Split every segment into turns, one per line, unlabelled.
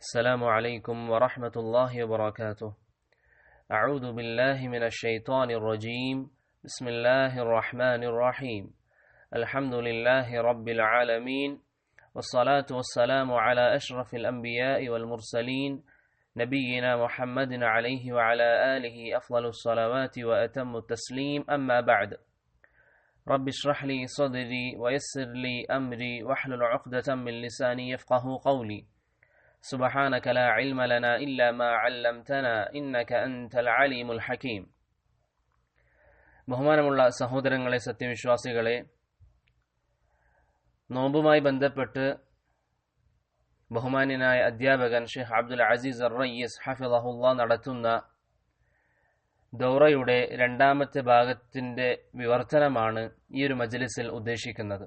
السلام عليكم ورحمة الله وبركاته. أعوذ بالله من الشيطان الرجيم. بسم الله الرحمن الرحيم. الحمد لله رب العالمين. والصلاة والسلام على أشرف الأنبياء والمرسلين نبينا محمد عليه وعلى آله أفضل الصلوات وأتم التسليم. أما بعد رب اشرح لي صدري ويسر لي أمري واحلل عقدة من لساني يفقه قولي. سبحانك لا علم لنا إلا ما علمتنا إنك أنت العليم الحكيم ബഹുമാനമുള്ള സഹോദരങ്ങളെ സത്യവിശ്വാസികളെ നോമ്പുമായി ബന്ധപ്പെട്ട് ബഹുമാന്യനായ അധ്യാപകൻ ഷെയ്ഖ് അബ്ദുൽ അസീസ് റയ്യസ് ഹഫിളഹുല്ല നടത്തുന്ന ദൗറയുടെ രണ്ടാമത്തെ ഭാഗത്തിന്റെ വിവർത്തനമാണ് ഈ ഒരു മജ്ലിസിൽ ഉദ്ദേശിക്കുന്നത്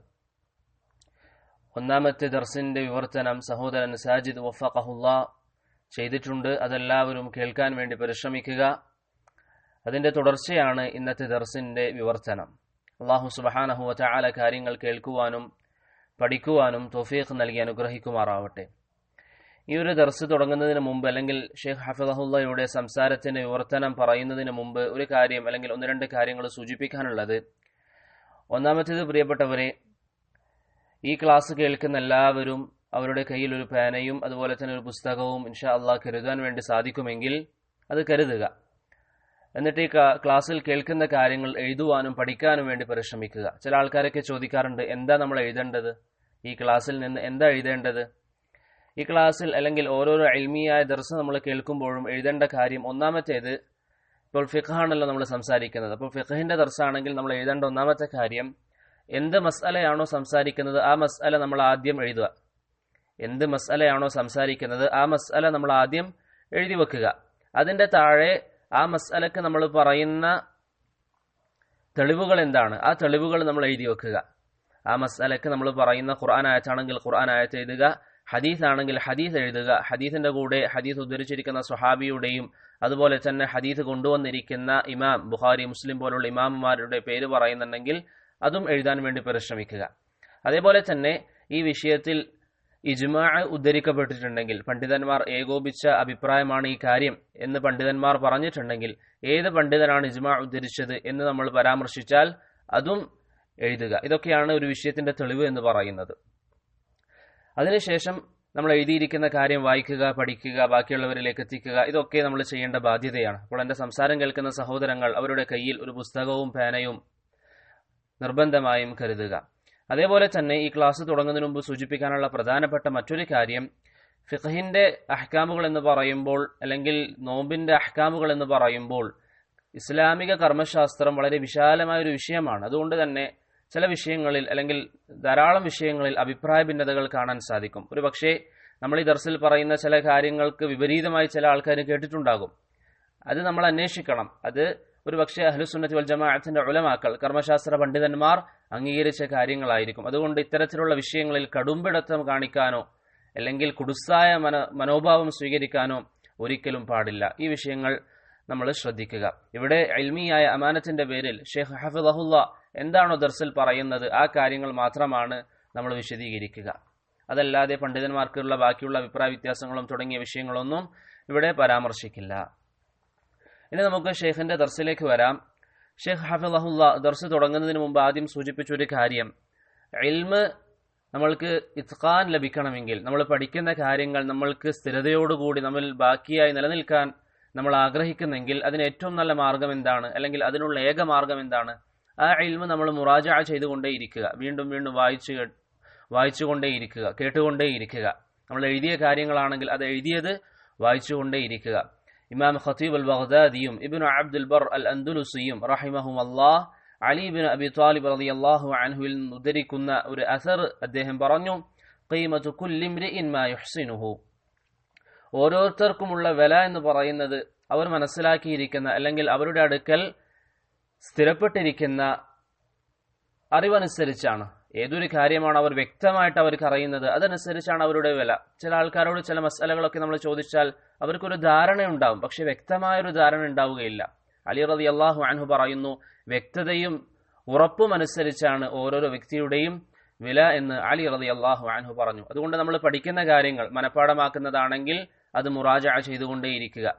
ഒന്നാമത്തെ ദർസിന്റെ വിവർത്തനം സഹോദരൻ സാജിദ് വഫഖഹുല്ല ചെയ്തിട്ടുണ്ട്. അതെല്ലാവരും കേൾക്കാൻ വേണ്ടി പരിശ്രമിക്കുക. അതിന്റെ തുടർച്ചയാണ് ഇന്നത്തെ ദർസിന്റെ വിവർത്തനം. അള്ളാഹു സുബഹാനഹുവ ചാല കാര്യങ്ങൾ കേൾക്കുവാനും പഠിക്കുവാനും തോഫീഖ് നൽകി അനുഗ്രഹിക്കുമാറാവട്ടെ. ഈ ഒരു ദർസ് തുടങ്ങുന്നതിന് മുമ്പ് അല്ലെങ്കിൽ ഷെയ്ഖ് ഹഫിദഹുല്ലയുടെ സംസാരത്തിന്റെ വിവർത്തനം പറയുന്നതിന് മുമ്പ് ഒരു കാര്യം അല്ലെങ്കിൽ ഒന്ന് രണ്ട് കാര്യങ്ങൾ സൂചിപ്പിക്കാനുള്ളത്. ഒന്നാമത്തേത് പ്രിയപ്പെട്ടവരെ ഈ ക്ലാസ് കേൾക്കുന്ന എല്ലാവരും അവരുടെ കയ്യിൽ ഒരു പേനയും അതുപോലെ തന്നെ ഒരു പുസ്തകവും ഇൻഷാ അള്ളാഹ് കരുതാൻ വേണ്ടി സാധിക്കുമെങ്കിൽ അത് കരുതുക. എന്നിട്ട് ഈ ക്ലാസ്സിൽ കേൾക്കുന്ന കാര്യങ്ങൾ എഴുതുവാനും പഠിക്കാനും വേണ്ടി പരിശ്രമിക്കുക. ചില ആൾക്കാരൊക്കെ ചോദിക്കാറുണ്ട് എന്താ നമ്മൾ എഴുതേണ്ടത്? ഈ ക്ലാസ്സിൽ നിന്ന് എന്താ എഴുതേണ്ടത്? ഈ ക്ലാസ്സിൽ അല്ലെങ്കിൽ ഓരോരോ അൽമിയായ ദർശ നമ്മൾ കേൾക്കുമ്പോഴും എഴുതേണ്ട കാര്യം ഒന്നാമത്തേത് ഇപ്പോൾ ഫിഖാണല്ലോ നമ്മൾ സംസാരിക്കുന്നത്. അപ്പോൾ ഫിഖഹിന്റെ ദർശാണെങ്കിൽ നമ്മൾ എഴുതേണ്ട ഒന്നാമത്തെ കാര്യം എന്ത് മസ്അലയാണോ സംസാരിക്കുന്നത് ആ മസ്അല നമ്മൾ ആദ്യം എഴുതുക. എന്ത് മസ്അലയാണോ സംസാരിക്കുന്നത് ആ മസ്അല നമ്മൾ ആദ്യം എഴുതി വെക്കുക. അതിന്റെ താഴെ ആ മസ്അലക്ക് നമ്മൾ പറയുന്ന തെളിവുകൾ എന്താണ്? ആ തെളിവുകൾ നമ്മൾ എഴുതി വെക്കുക. ആ മസ്അലക്ക് നമ്മൾ പറയുന്ന ഖുർആൻ ആയത്താണെങ്കിൽ ഖുർആൻ ആയത്ത് എഴുതുക. ഹദീസ് ആണെങ്കിൽ ഹദീസ് എഴുതുക. ഹദീസിന്റെ കൂടെ ഹദീസ് ഉദ്ധരിച്ചിരിക്കുന്ന സ്വഹാബിയുടെയും അതുപോലെ തന്നെ ഹദീസ് കൊണ്ടുവന്നിരിക്കുന്ന ഇമാം ബുഖാരി മുസ്ലിം പോലുള്ള ഇമാമുമാരുടെ പേര് പറയുന്നുണ്ടെങ്കിൽ അതും എഴുതാൻ വേണ്ടി പരിശ്രമിക്കുക. അതേപോലെ തന്നെ ഈ വിഷയത്തിൽ ഇജ്മാ ഉദ്ധരിക്കപ്പെട്ടിട്ടുണ്ടെങ്കിൽ പണ്ഡിതന്മാർ ഏകോപിച്ച അഭിപ്രായമാണ് ഈ കാര്യം എന്ന് പണ്ഡിതന്മാർ പറഞ്ഞിട്ടുണ്ടെങ്കിൽ ഏത് പണ്ഡിതനാണ് ഇജ്മാ ഉദ്ധരിച്ചത് എന്ന് നമ്മൾ പരാമർശിച്ചാൽ അതും എഴുതുക. ഇതൊക്കെയാണ് ഒരു വിഷയത്തിന്റെ തെളിവ് എന്ന് പറയുന്നത്. അതിനുശേഷം നമ്മൾ എഴുതിയിരിക്കുന്ന കാര്യം വായിക്കുക പഠിക്കുക ബാക്കിയുള്ളവരിലേക്ക് എത്തിക്കുക ഇതൊക്കെ നമ്മൾ ചെയ്യേണ്ട ബാധ്യതയാണ്. അപ്പോൾ എന്റെ സംസാരം കേൾക്കുന്ന സഹോദരങ്ങൾ അവരുടെ കയ്യിൽ ഒരു പുസ്തകവും പേനയും നിർബന്ധമായും കരുതുക. അതേപോലെ തന്നെ ഈ ക്ലാസ് തുടങ്ങുന്നതിന് മുമ്പ് സൂചിപ്പിക്കാനുള്ള പ്രധാനപ്പെട്ട മറ്റൊരു കാര്യം ഫിഖഹിന്റെ അഹ്കാമുകൾ എന്ന് പറയുമ്പോൾ അല്ലെങ്കിൽ നോമ്പിന്റെ അഹ്കാമുകൾ എന്ന് പറയുമ്പോൾ ഇസ്ലാമിക കർമ്മശാസ്ത്രം വളരെ വിശാലമായ ഒരു വിഷയമാണ്. അതുകൊണ്ട് തന്നെ ചില വിഷയങ്ങളിൽ അല്ലെങ്കിൽ ധാരാളം വിഷയങ്ങളിൽ അഭിപ്രായ ഭിന്നതകൾ കാണാൻ സാധിക്കും. ഒരു പക്ഷേ നമ്മൾ ഈ ദർസിൽ പറയുന്ന ചില കാര്യങ്ങൾക്ക് വിപരീതമായി ചില ആൾക്കാർ കേട്ടിട്ടുണ്ടാകും. അത് നമ്മൾ അന്വേഷിക്കണം. അത് ഒരു പക്ഷേ അഹ്ലുസുന്നത്തി വൽ ജമാഅത്തിന്റെ ഉലമാക്കൾ കർമ്മശാസ്ത്ര പണ്ഡിതന്മാർ അംഗീകരിച്ച കാര്യങ്ങളായിരിക്കും. അതുകൊണ്ട് ഇത്തരത്തിലുള്ള വിഷയങ്ങളിൽ കടുംപിടുത്തം കാണിക്കാനോ അല്ലെങ്കിൽ കുടുസായ മന മനോഭാവം സ്വീകരിക്കാനോ ഒരിക്കലും പാടില്ല. ഈ വിഷയങ്ങൾ നമ്മൾ ശ്രദ്ധിക്കുക. ഇവിടെ എൽമിയായ അമാനത്തിന്റെ പേരിൽ ഷെയ്ഖ് ഹഫിദഹുല്ല എന്താണോ ദർസിൽ പറയുന്നത് ആ കാര്യങ്ങൾ മാത്രമാണ് നമ്മൾ വിശദീകരിക്കുക. അതല്ലാതെ പണ്ഡിതന്മാർക്കുള്ള ബാക്കിയുള്ള അഭിപ്രായ വ്യത്യാസങ്ങളും തുടങ്ങിയ വിഷയങ്ങളൊന്നും ഇവിടെ പരാമർശിക്കില്ല. ഇനി നമുക്ക് ഷെയ്ഖിന്റെ ദർസിലേക്ക് വരാം. ഷെയ്ഖ് ഹഫിള്ള ദർസ് തുടങ്ങുന്നതിന് മുമ്പ് ആദ്യം സൂചിപ്പിച്ച ഒരു കാര്യം. ഇൽമ് നമ്മൾക്ക് ഇത്ഖാൻ ലഭിക്കണമെങ്കിൽ നമ്മൾ പഠിക്കുന്ന കാര്യങ്ങൾ നമ്മൾക്ക് സ്ഥിരതയോടുകൂടി നമ്മൾ ബാക്കിയായി നിലനിൽക്കാൻ നമ്മൾ ആഗ്രഹിക്കുന്നെങ്കിൽ അതിന് ഏറ്റവും നല്ല മാർഗം എന്താണ്? അല്ലെങ്കിൽ അതിനുള്ള ഏക മാർഗം എന്താണ്? ആ ഇൽമ് നമ്മൾ മുറാജ ചെയ്തുകൊണ്ടേയിരിക്കുക വീണ്ടും വീണ്ടും വായിച്ചു വായിച്ചുകൊണ്ടേ ഇരിക്കുക കേട്ടുകൊണ്ടേ ഇരിക്കുക. നമ്മൾ എഴുതിയ കാര്യങ്ങളാണെങ്കിൽ അത് എഴുതിയത് വായിച്ചുകൊണ്ടേയിരിക്കുക ഇമാം ഖത്തീബ് അൽ ബഗ്ദാദിയും ഇബ്നു അബ്ദുൽ ബർ അൽ അന്ദുലുസിയും റഹിമഹും അള്ളാഹ് അലി ബിൻ അബി താലിബ് റളിയല്ലാഹു അൻഹുവിൽ നിന്ന് ഉദ്ധരിക്കുന്ന ഒരു അസർ അദ്ദേഹം പറഞ്ഞു ഖീമത്തു കുല്ലി ഇംരിഇൻ മാ യുഹ്സിനുഹു ഓരോരുത്തർക്കുമുള്ള വില എന്ന് പറയുന്നത് അവർ മനസ്സിലാക്കിയിരിക്കുന്ന അല്ലെങ്കിൽ അവരുടെ അടുക്കൽ സ്ഥിരപ്പെട്ടിരിക്കുന്ന അറിവനുസരിച്ചാണ്. ഏതൊരു കാര്യമാണ് അവർ വ്യക്തമായിട്ട് അവർക്ക് അറിയുന്നത് അതനുസരിച്ചാണ് അവരുടെ വില. ചില ആൾക്കാരോട് ചില മസാലകളൊക്കെ നമ്മൾ ചോദിച്ചാൽ അവർക്കൊരു ധാരണ ഉണ്ടാവും പക്ഷെ വ്യക്തമായൊരു ധാരണ ഉണ്ടാവുകയില്ല. അലി റതി അള്ളാഹു അൻഹു പറയുന്നു വ്യക്തതയും ഉറപ്പും അനുസരിച്ചാണ് ഓരോരോ വ്യക്തിയുടെയും വില എന്ന് അലി റതി അള്ളാഹു അൻഹു പറഞ്ഞു. അതുകൊണ്ട് നമ്മൾ പഠിക്കുന്ന കാര്യങ്ങൾ മനഃപ്പാടമാക്കുന്നതാണെങ്കിൽ അത് മുറാജ ചെയ്തുകൊണ്ടേയിരിക്കുക.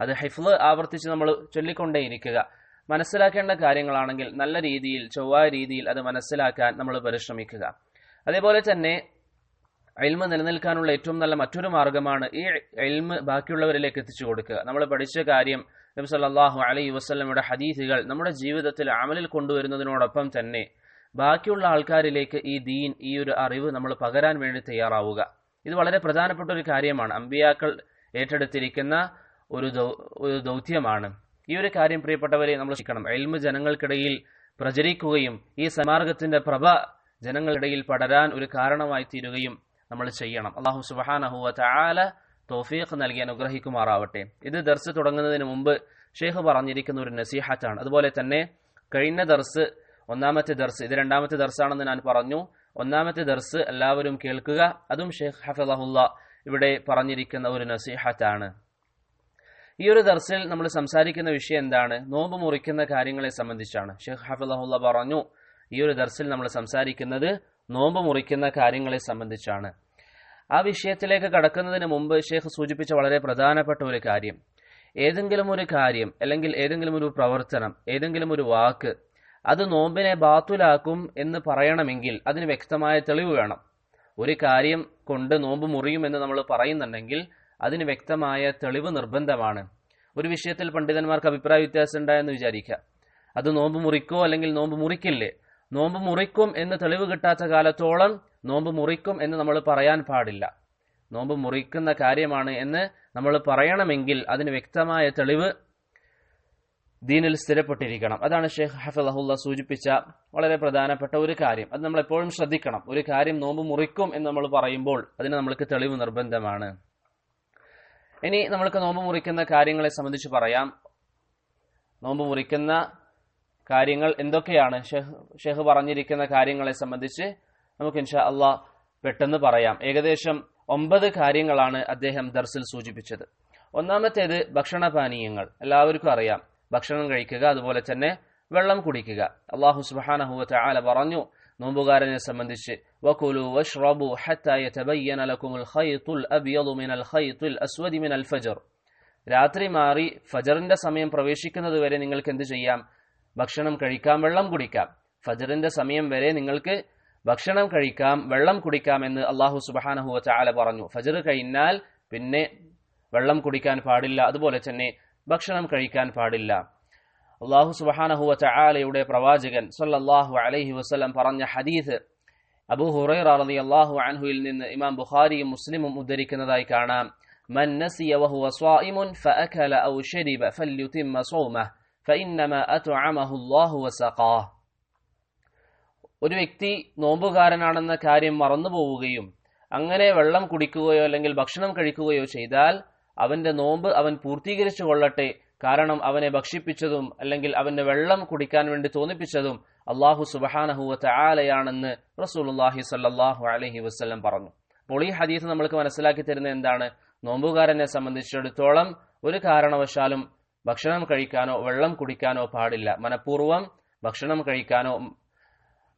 അത് ഹിഫ്ല് ആവർത്തിച്ച് നമ്മൾ ചൊല്ലിക്കൊണ്ടേയിരിക്കുക. മനസ്സിലാക്കേണ്ട കാര്യങ്ങളാണെങ്കിൽ നല്ല രീതിയിൽ ചൊവ്വായ രീതിയിൽ അത് മനസ്സിലാക്കാൻ നമ്മൾ പരിശ്രമിക്കുക. അതേപോലെ തന്നെ എൽമ നിലനിൽക്കാനുള്ള ഏറ്റവും നല്ല മറ്റൊരു മാർഗമാണ് ഈ എൽമ് ബാക്കിയുള്ളവരിലേക്ക് എത്തിച്ചു കൊടുക്കുക. നമ്മൾ പഠിച്ച കാര്യം നബി സല്ലാഹു അലൈഹി വസല്ലമയുടെ ഹദീസുകൾ നമ്മുടെ ജീവിതത്തിൽ അമലിൽ കൊണ്ടുവരുന്നതിനോടൊപ്പം തന്നെ ബാക്കിയുള്ള ആൾക്കാരിലേക്ക് ഈ ദീൻ ഈ ഒരു അറിവ് നമ്മൾ പകരാൻ വേണ്ടി തയ്യാറാവുക. ഇത് വളരെ പ്രധാനപ്പെട്ട ഒരു കാര്യമാണ്. അമ്പിയാക്കൾ ഏറ്റെടുത്തിരിക്കുന്ന ഒരു ദൗത്യമാണ്. ഈ ഒരു കാര്യം പ്രിയപ്പെട്ടവരെ നമ്മൾ ശിക്കണം എൽമ് ജനങ്ങൾക്കിടയിൽ പ്രചരിക്കുകയും ഈ സമാർഗത്തിന്റെ പ്രഭ ജനങ്ങളിടയിൽ പടരാൻ ഒരു കാരണമായി തീരുകയും നമ്മൾ ചെയ്യണം. അള്ളാഹു സുബാനഹുവ ചാല തോഫീഖ് നൽകി അനുഗ്രഹിക്കുമാറാവട്ടെ. ഇത് ദർസ് തുടങ്ങുന്നതിന് മുമ്പ് ഷെയ്ഖ് പറഞ്ഞിരിക്കുന്ന ഒരു നസീഹത്താണ്. അതുപോലെ തന്നെ കഴിഞ്ഞ ദർസ് ഒന്നാമത്തെ ദർസ് ഇത് രണ്ടാമത്തെ ദർസാണെന്ന് ഞാൻ പറഞ്ഞു. ഒന്നാമത്തെ ദർസ് എല്ലാവരും കേൾക്കുക. അതും ഷെയ്ഖ് ഹഫിളഹുല്ല ഇവിടെ പറഞ്ഞിരിക്കുന്ന ഒരു നസീഹത്താണ്. ഈ ഒരു ദർസിൽ നമ്മൾ സംസാരിക്കുന്ന വിഷയം എന്താണ്? നോമ്പ് മുറിക്കുന്ന കാര്യങ്ങളെ സംബന്ധിച്ചാണ്. ഷെയ്ഖ് ഹഫിളഹുല്ല പറഞ്ഞു ഈ ഒരു ദർസിൽ നമ്മൾ സംസാരിക്കുന്നത് നോമ്പ് മുറിക്കുന്ന കാര്യങ്ങളെ സംബന്ധിച്ചാണ്. ആ വിഷയത്തിലേക്ക് കടക്കുന്നതിന് മുമ്പ് ഷെയ്ഖ് സൂചിപ്പിച്ച വളരെ പ്രധാനപ്പെട്ട ഒരു കാര്യം. ഏതെങ്കിലും ഒരു കാര്യം അല്ലെങ്കിൽ ഏതെങ്കിലും ഒരു പ്രവർത്തനം ഏതെങ്കിലും ഒരു വാക്ക് അത് നോമ്പിനെ ബാത്തുലാക്കും എന്ന് പറയണമെങ്കിൽ അതിന് വ്യക്തമായ തെളിവ് വേണം. ഒരു കാര്യം കൊണ്ട് നോമ്പ് മുറിയുമെന്ന് നമ്മൾ പറയുന്നുണ്ടെങ്കിൽ അതിന് വ്യക്തമായ തെളിവ് നിർബന്ധമാണ്. ഒരു വിഷയത്തിൽ പണ്ഡിതന്മാർക്ക് അഭിപ്രായ വ്യത്യാസം ഉണ്ടായെന്ന് വിചാരിക്കുക. അത് നോമ്പ് മുറിക്കോ അല്ലെങ്കിൽ നോമ്പ് മുറിക്കില്ലേ? നോമ്പ് മുറിക്കും എന്ന് തെളിവ് കിട്ടാത്ത കാലത്തോളം നോമ്പ് മുറിക്കും എന്ന് നമ്മൾ പറയാൻ പാടില്ല. നോമ്പ് മുറിക്കുന്ന കാര്യമാണ് എന്ന് നമ്മൾ പറയണമെങ്കിൽ അതിന് വ്യക്തമായ തെളിവ് ദീനിൽ സ്ഥിരപ്പെട്ടിരിക്കണം. അതാണ് ഷെയ്ഖ് ഹഫലഹുല്ല സൂചിപ്പിച്ച വളരെ പ്രധാനപ്പെട്ട ഒരു കാര്യം. അത് നമ്മൾ എപ്പോഴും ശ്രദ്ധിക്കണം. ഒരു കാര്യം നോമ്പ് മുറിക്കും എന്ന് നമ്മൾ പറയുമ്പോൾ അതിന് നമ്മൾക്ക് തെളിവ് നിർബന്ധമാണ്. ഇനി നമ്മൾക്ക് നോമ്പ് മുറിക്കുന്ന കാര്യങ്ങളെ സംബന്ധിച്ച് പറയാം. നോമ്പ് മുറിക്കുന്ന കാര്യങ്ങൾ എന്തൊക്കെയാണ്? ഷെഹ് ഷെഹ് പറഞ്ഞിരിക്കുന്ന കാര്യങ്ങളെ സംബന്ധിച്ച് നമുക്ക് ഇൻഷാ അള്ളാ പെട്ടെന്ന് പറയാം. ഏകദേശം ഒമ്പത് കാര്യങ്ങളാണ് അദ്ദേഹം ദർസിൽ സൂചിപ്പിച്ചത്. ഒന്നാമത്തേത് ഭക്ഷണപാനീയങ്ങൾ. എല്ലാവർക്കും അറിയാം. ഭക്ഷണം കഴിക്കുക അതുപോലെ തന്നെ വെള്ളം കുടിക്കുക. അള്ളാഹു സുബാനഹുവ പറഞ്ഞു നോമ്പുകാരനെ സംബന്ധിച്ച് വകുലു വഷ്റബു ഹത്താ യതബയ്യന ലക്കുമുൽ മിനൽ അസ്വദി മിനൽ ഫജർ. രാത്രി മാറി ഫജറിന്റെ സമയം പ്രവേശിക്കുന്നത് വരെ നിങ്ങൾക്ക് എന്ത് ചെയ്യാം? ഭക്ഷണം കഴിക്കാം വെള്ളം കുടിക്കാം. ഫജറിന്റെ സമയം വരെ നിങ്ങൾക്ക് ഭക്ഷണം കഴിക്കാം വെള്ളം കുടിക്കാം എന്ന് അള്ളാഹു സുബാനഹുവ ചാല പറഞ്ഞു. ഫജർ കഴിഞ്ഞാൽ പിന്നെ വെള്ളം കുടിക്കാൻ പാടില്ല. അതുപോലെ തന്നെ ഭക്ഷണം കഴിക്കാൻ പാടില്ല. അള്ളാഹു സുബാനഹുവ ചാലയുടെ പ്രവാചകൻ സല്ലല്ലാഹു അലൈഹി വസ്ലം പറഞ്ഞ ഹദീസ് അബു ഹുറൈറ റളിയല്ലാഹു അൻഹുവിൽ നിന്ന് ഇമാം ബുഖാരിയും മുസ്ലിമും ഉദ്ധരിക്കുന്നതായി കാണാം من نسي وهو صائم فأكل أو شرب فليتم صومه فإنما أطعمه الله وسقاه ഒരു വ്യക്തി നോമ്പുകാരനാണെന്ന കാര്യം മറന്നുപോവുകയും അങ്ങനെ വെള്ളം കുടിക്കുകയോ അല്ലെങ്കിൽ ഭക്ഷണം കഴിക്കുകയോ ചെയ്താൽ അവന്റെ നോമ്പ് അവൻ പൂർത്തീകരിച്ചു കൊള്ളട്ടെ കാരണം അവനെ ഭക്ഷിപ്പിച്ചതും അല്ലെങ്കിൽ അവന്റെ വെള്ളം കുടിക്കാൻ വേണ്ടി തോന്നിപ്പിച്ചതും അള്ളാഹു സുബഹാനഹുവ ആലയാണെന്ന് റസൂലുല്ലാഹി സല്ലാഹു അലഹി വസ്ലം പറഞ്ഞു. അപ്പോൾ ഈ ഹദീസ് നമ്മൾക്ക് മനസ്സിലാക്കി തരുന്നത് എന്താണ്? നോമ്പുകാരനെ സംബന്ധിച്ചിടത്തോളം ഒരു കാരണവശാലും ഭക്ഷണം കഴിക്കാനോ വെള്ളം കുടിക്കാനോ പാടില്ല. മനഃപൂർവം ഭക്ഷണം കഴിക്കാനോ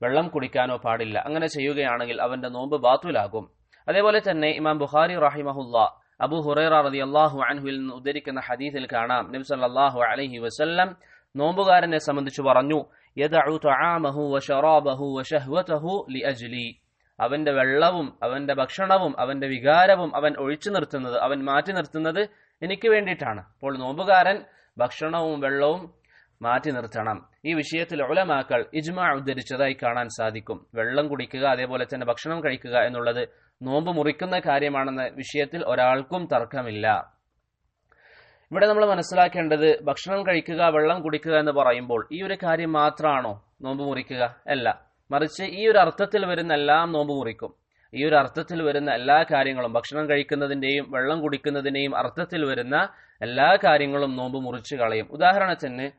വെള്ളം കുടിക്കാനോ പാടില്ല. അങ്ങനെ ചെയ്യുകയാണെങ്കിൽ അവന്റെ നോമ്പ് ബാത്തുലാകും. അതേപോലെ തന്നെ ഇമാം ബുഖാരി റഹിമഹുല്ല അബു ഹുറൈറ റതി അള്ളാഹു അൻഹുവിൽ നിന്ന് ഉദ്ധരിക്കുന്ന ഹദീസിൽ കാണാം. നബി സല്ലല്ലാഹു അലൈഹി വസല്ലം നോമ്പുകാരനെ സംബന്ധിച്ച് പറഞ്ഞു അവന്റെ വെള്ളവും അവന്റെ ഭക്ഷണവും അവന്റെ വികാരവും അവൻ ഒഴിച്ചു നിർത്തുന്നത് അവൻ മാറ്റി നിർത്തുന്നത് എനിക്ക് വേണ്ടിയിട്ടാണ്. അപ്പോൾ നോമ്പുകാരൻ ഭക്ഷണവും വെള്ളവും മാറ്റി നിർത്തണം. ഈ വിഷയത്തിൽ ഉലമാക്കൾ ഇജ്മ ഉദ്ധരിച്ചതായി കാണാൻ സാധിക്കും. വെള്ളം കുടിക്കുക അതേപോലെ തന്നെ ഭക്ഷണം കഴിക്കുക എന്നുള്ളത് നോമ്പ് മുറിക്കുന്ന കാര്യമാണെന്ന വിഷയത്തിൽ ഒരാൾക്കും തർക്കമില്ല. ഇവിടെ നമ്മൾ മനസ്സിലാക്കേണ്ടത് ഭക്ഷണം കഴിക്കുക വെള്ളം കുടിക്കുക എന്ന് പറയുമ്പോൾ ഈ ഒരു കാര്യം മാത്രമാണോ നോമ്പ് മുറിക്കുക? അല്ല. മറിച്ച് ഈ ഒരു അർത്ഥത്തിൽ വരുന്ന എല്ലാം നോമ്പ് മുറിക്കും. ഈ ഒരു അർത്ഥത്തിൽ വരുന്ന എല്ലാ കാര്യങ്ങളും ഭക്ഷണം കഴിക്കുന്നതിന്റെയും വെള്ളം കുടിക്കുന്നതിന്റെയും അർത്ഥത്തിൽ വരുന്ന എല്ലാ കാര്യങ്ങളും നോമ്പ് മുറിച്ച് കളയും. ഉദാഹരണത്തിന്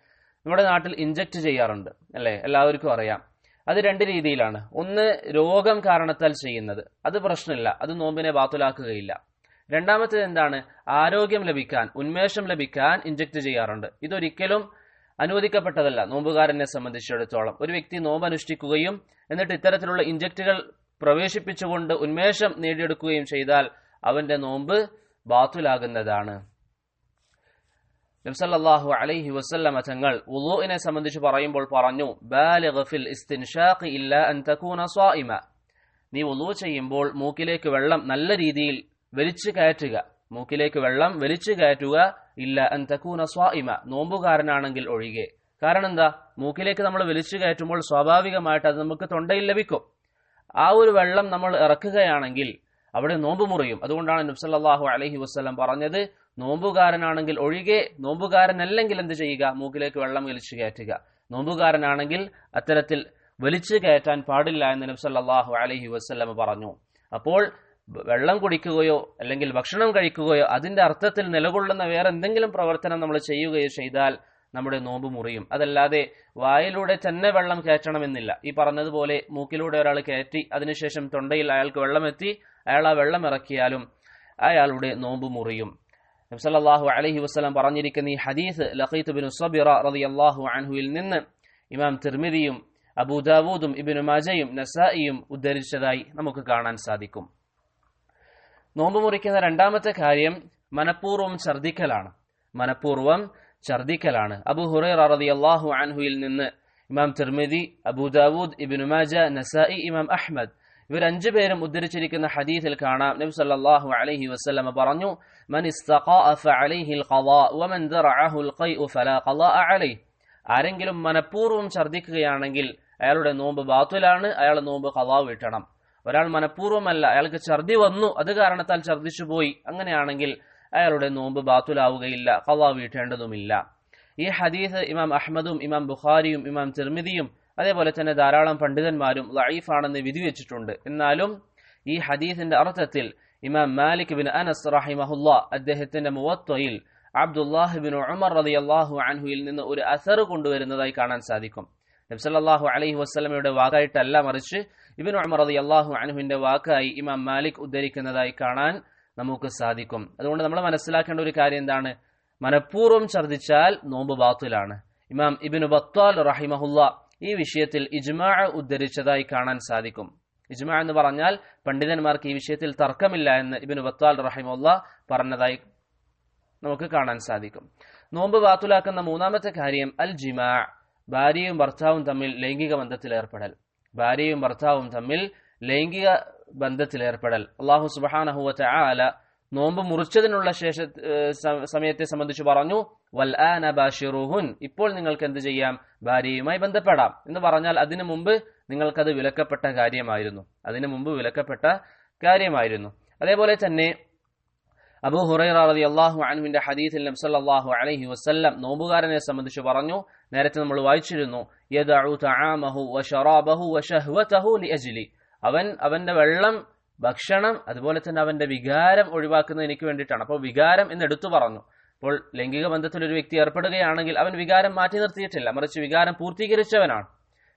നമ്മുടെ നാട്ടിൽ ഇഞ്ചക്ട് ചെയ്യാറുണ്ട്. അല്ലെ? എല്ലാവർക്കും അറിയാം. അത് രണ്ട് രീതിയിലാണ്. ഒന്ന് രോഗം കാരണത്താൽ ചെയ്യുന്നത്. അത് പ്രശ്നമില്ല. അത് നോമ്പിനെ ബാത്തുലാക്കുകയില്ല. രണ്ടാമത്തേത് എന്താണ്? ആരോഗ്യം ലഭിക്കാൻ ഉന്മേഷം ലഭിക്കാൻ ഇഞ്ചക്ട് ചെയ്യാറുണ്ട്. ഇതൊരിക്കലും അനുവദിക്കപ്പെട്ടതല്ല നോമ്പുകാരനെ സംബന്ധിച്ചിടത്തോളം. ഒരു വ്യക്തി നോമ്പ് അനുഷ്ഠിക്കുകയും എന്നിട്ട് ഇത്തരത്തിലുള്ള ഇഞ്ചക്റ്റുകൾ പ്രവേശിപ്പിച്ചുകൊണ്ട് ഉന്മേഷം നേടിയെടുക്കുകയും ചെയ്താൽ അവന്റെ നോമ്പ് ബാത്തുലാകുന്നതാണ്. നബ്സല്ലാഹു അലൈഹി വസല്ലമ തങ്ങൾ ഉളുവിനെ സംബന്ധിച്ച് പറയുമ്പോൾ പറഞ്ഞു ബാലിഗ് ഫിൽ ഇസ്തിൻഷാഖ് ഇല്ല അൻ തകൂന നീ ഉളു ചെയ്യുമ്പോൾ മൂക്കിലേക്ക് വെള്ളം നല്ല രീതിയിൽ വലിച്ചു കയറ്റുക. മൂക്കിലേക്ക് വെള്ളം വലിച്ചു കയറ്റുക ഇല്ല അൻ തകൂന നോമ്പുകാരനാണെങ്കിൽ ഒഴികെ. കാരണം എന്താ? മൂക്കിലേക്ക് നമ്മൾ വലിച്ചു കയറ്റുമ്പോൾ സ്വാഭാവികമായിട്ട് അത് നമുക്ക് തൊണ്ടയിൽ ലഭിക്കും. ആ ഒരു വെള്ളം നമ്മൾ ഇറക്കുകയാണെങ്കിൽ അവിടെ നോമ്പ് മുറിയും. അതുകൊണ്ടാണ് നബ്സല്ലാഹു അലഹി വസ്ലം പറഞ്ഞത് നോമ്പുകാരനാണെങ്കിൽ ഒഴികെ നോമ്പുകാരനല്ലെങ്കിൽ എന്ത് ചെയ്യുക? മൂക്കിലേക്ക് വെള്ളം വലിച്ചു കയറ്റുക. നോമ്പുകാരനാണെങ്കിൽ അത്തരത്തിൽ വലിച്ചു കയറ്റാൻ പാടില്ല എന്ന് നബ്സല്ലാഹു അലഹി വസല്ലം പറഞ്ഞു. അപ്പോൾ വെള്ളം കുടിക്കുകയോ അല്ലെങ്കിൽ ഭക്ഷണം കഴിക്കുകയോ അതിന്റെ അർത്ഥത്തിൽ നിലകൊള്ളുന്ന വേറെ എന്തെങ്കിലും പ്രവർത്തനം നമ്മൾ ചെയ്യുകയോ ചെയ്താൽ നമ്മുടെ നോമ്പ് മുറിയും. അതല്ലാതെ വായിലൂടെ തന്നെ വെള്ളം കയറ്റണമെന്നില്ല. ഈ പറഞ്ഞതുപോലെ മൂക്കിലൂടെ ഒരാൾ കയറ്റി അതിനുശേഷം തൊണ്ടയിൽ അയാൾക്ക് വെള്ളമെത്തി അയാൾ ആ വെള്ളം ഇറക്കിയാലും അയാളുടെ നോമ്പ് മുറിയും. നബ്സല്ലാഹു അലഹി വസ്ലം പറഞ്ഞിരിക്കുന്ന ഈ ഹദീസ് ലഖീത്ത് ബിൻ സബിറ റളിയല്ലാഹു അൻഹുവിൽ നിന്ന് ഇമാം തിർമിദിയും അബൂദാവൂദും ഇബിനു മാജയും നസായിയും ഉദ്ധരിച്ചതായി നമുക്ക് കാണാൻ സാധിക്കും. നോമ്പ് മുറിക്കുന്ന രണ്ടാമത്തെ കാര്യം മനഃപൂർവം ഛർദിക്കലാണ് മനഃപൂർവം ഛർദിക്കലാണ് അബു ഹുറൈറ റളിയല്ലാഹു അൻഹുവിൽ നിന്ന് ഇമാം തിർമിദി അബൂദാവൂദ് ഇബിനു മാജ നസായി ഇമാം അഹ്മദ് ഇവർ പേരും ഉദ്ധരിച്ചിരിക്കുന്ന ഹദീസിൽ കാണാം. നബി സല്ലല്ലാഹു അലൈഹി വസല്ലമ പറഞ്ഞു വമൻ ഫലാ ആരെങ്കിലും മനഃപൂർവം ഛർദ്ദിക്കുകയാണെങ്കിൽ അയാളുടെ നോമ്പ് ബാത്തുലാണ് അയാളുടെ നോമ്പ് കവാവ് വിട്ടണം. ഒരാൾ മനഃപൂർവമല്ല അയാൾക്ക് ഛർദി വന്നു അത് കാരണത്താൽ ഛർദിച്ചു പോയി. അങ്ങനെയാണെങ്കിൽ അയാളുടെ നോമ്പ് ബാത്തുലാവുകയില്ല കവാവ് വീട്ടേണ്ടതുമില്ല. ഈ ഹദീസ് ഇമാം അഹമ്മദും ഇമാം ബുഖാരിയും ഇമാം തിർമിദിയും അതേപോലെ തന്നെ ധാരാളം പണ്ഡിതന്മാരും ലൈഫാണെന്ന് വിധിവെച്ചിട്ടുണ്ട്. എന്നാലും ഈ ഹദീസിന്റെ അർത്ഥത്തിൽ ഇമാം മാലിക് ബിൻ അനസ് റഹിമഹുല്ല അദ്ദേഹത്തിന്റെ മുവത്വയിൽ അബ്ദുല്ലാഹ് ബിൻ ഉമർ അള്ളാഹു അൻഹുയിൽ നിന്ന് ഒരു അസർ കൊണ്ടുവരുന്നതായി കാണാൻ സാധിക്കും. നബ്സല്ലാഹു അലൈഹി വസ്ലമയുടെ വാക്കായിട്ടല്ല മറിച്ച് ഇബിൻ ഉമർ അള്ളാഹു അൻഹുവിന്റെ വാക്കായി ഇമാം മാലിക് ഉദ്ധരിക്കുന്നതായി കാണാൻ നമുക്ക് സാധിക്കും. അതുകൊണ്ട് നമ്മൾ മനസ്സിലാക്കേണ്ട ഒരു കാര്യം എന്താണ്? മനഃപൂർവം ഛർദിച്ചാൽ നോമ്പ് ബാത്തിലാണ്. ഇമാം ഇബിൻ ബത്താൽ റഹിമഹുല്ല ഈ വിഷയത്തിൽ ഇജ്മാ ഉദ്ധരിച്ചതായി കാണാൻ സാധിക്കും. ഇജ്മാ എന്ന് പറഞ്ഞാൽ പണ്ഡിതന്മാർക്ക് ഈ വിഷയത്തിൽ തർക്കമില്ല എന്ന് ഇബിൻ വത്താൽ റഹിമുള്ള പറഞ്ഞതായി നമുക്ക് കാണാൻ സാധിക്കും. നോമ്പ് വാത്തുലാക്കുന്ന മൂന്നാമത്തെ കാര്യം അൽ ജിമാ ഭാര്യയും ഭർത്താവും തമ്മിൽ ലൈംഗിക ബന്ധത്തിൽ ഏർപ്പെടൽ ഭാര്യയും ഭർത്താവും തമ്മിൽ ലൈംഗിക ബന്ധത്തിൽ ഏർപ്പെടൽ അള്ളാഹു സുബാനഹുവ ആല നോമ്പ് മുറിച്ചതിനുള്ള ശേഷ സമയത്തെ സംബന്ധിച്ച് പറഞ്ഞു വൽ ആനബാഷിറുഹുൻ ഇപ്പോൾ നിങ്ങൾക്ക് എന്ത് ചെയ്യാം? ഭാര്യയുമായി ബന്ധപ്പെടാം. എന്ന് പറഞ്ഞാൽ അതിനു മുമ്പ് നിങ്ങൾക്കത് വിലക്കപ്പെട്ട കാര്യമായിരുന്നു. അതിനു മുമ്പ് വിലക്കപ്പെട്ട കാര്യമായിരുന്നു. അതേപോലെ തന്നെ അബൂ ഹുറൈറ റളി അള്ളാഹു അൻഹുവിന്റെ ഹദീസിൽ നബ്സല്ലാഹു അലൈഹി വസല്ലം നോമ്പുകാരനെ സംബന്ധിച്ച് പറഞ്ഞു. നേരത്തെ നമ്മൾ വായിച്ചിരുന്നു അവൻ അവന്റെ വെള്ളം ഭക്ഷണം അതുപോലെ തന്നെ അവന്റെ വികാരം ഒഴിവാക്കുന്നത് എനിക്ക് വേണ്ടിയിട്ടാണ്. അപ്പോൾ വികാരം എന്ന് എടുത്തു പറഞ്ഞു. അപ്പോൾ ലൈംഗിക ബന്ധത്തിൽ ഒരു വ്യക്തി ഏർപ്പെടുകയാണെങ്കിൽ അവൻ വികാരം മാറ്റി നിർത്തിയിട്ടില്ല. മറിച്ച് വികാരം പൂർത്തീകരിച്ചവനാണ്.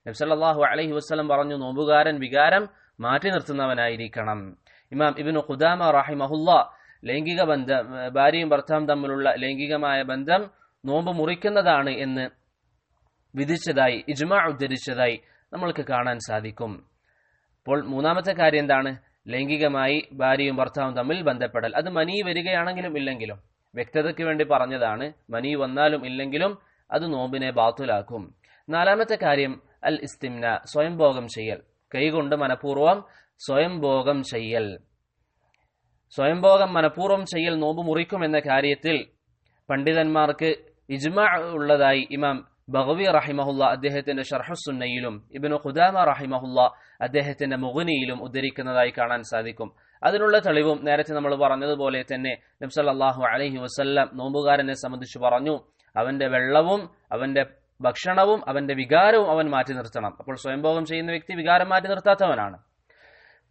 നബ്സല്ലാഹു അലഹി വസ്ലം പറഞ്ഞു നോമ്പുകാരൻ വികാരം മാറ്റി നിർത്തുന്നവനായിരിക്കണം. ഇമാം ഇബിനു ഖുദാമ റാഹിമഹുല്ല ലൈംഗിക ബന്ധം ഭാര്യയും ഭർത്താവും തമ്മിലുള്ള ലൈംഗികമായ ബന്ധം നോമ്പ് മുറിക്കുന്നതാണ് എന്ന് വിധിച്ചതായി ഇജ്മ ഉദ്ധരിച്ചതായി നമ്മൾക്ക് കാണാൻ സാധിക്കും. അപ്പോൾ മൂന്നാമത്തെ കാര്യം എന്താണ്? ലൈംഗികമായി ഭാര്യയും ഭർത്താവും തമ്മിൽ ബന്ധപ്പെടൽ. അത് മനി വരികയാണെങ്കിലും ഇല്ലെങ്കിലും വ്യക്തതയ്ക്ക് വേണ്ടി പറഞ്ഞതാണ് മനി വന്നാലും ഇല്ലെങ്കിലും അത് നോമ്പിനെ ബാത്തുലാക്കും. നാലാമത്തെ കാര്യം അൽ ഇസ്തിംന സ്വയംഭോഗം ചെയ്യൽ. കൈകൊണ്ട് മനഃപൂർവം സ്വയംഭോഗം ചെയ്യൽ. സ്വയംഭോഗം മനഃപൂർവം ചെയ്യൽ നോമ്പ് മുറിക്കും എന്ന കാര്യത്തിൽ പണ്ഡിതന്മാർക്ക് ഇജ്മ ഉള്ളതായി ഇമാം ബഹവി റഹിമഹുല്ല അദ്ദേഹത്തിന്റെ ഷർഹുസുന്നയിലും ഇബിനു ഖുദാമ റഹിമഹുല്ല അദ്ദേഹത്തിന്റെ മുഗനിയിലും ഉദ്ധരിക്കുന്നതായി കാണാൻ സാധിക്കും. അതിനുള്ള തെളിവും നേരത്തെ നമ്മൾ പറഞ്ഞതുപോലെ തന്നെ നബ്സല്ലാഹു അലഹി വസ്ല്ലാം നോമ്പുകാരനെ സംബന്ധിച്ച് പറഞ്ഞു. അവന്റെ വെള്ളവും അവന്റെ ഭക്ഷണവും അവന്റെ വികാരവും അവൻ മാറ്റി നിർത്തണം. അപ്പോൾ സ്വയംഭോഗം ചെയ്യുന്ന വ്യക്തി വികാരം മാറ്റി നിർത്താത്തവനാണ്.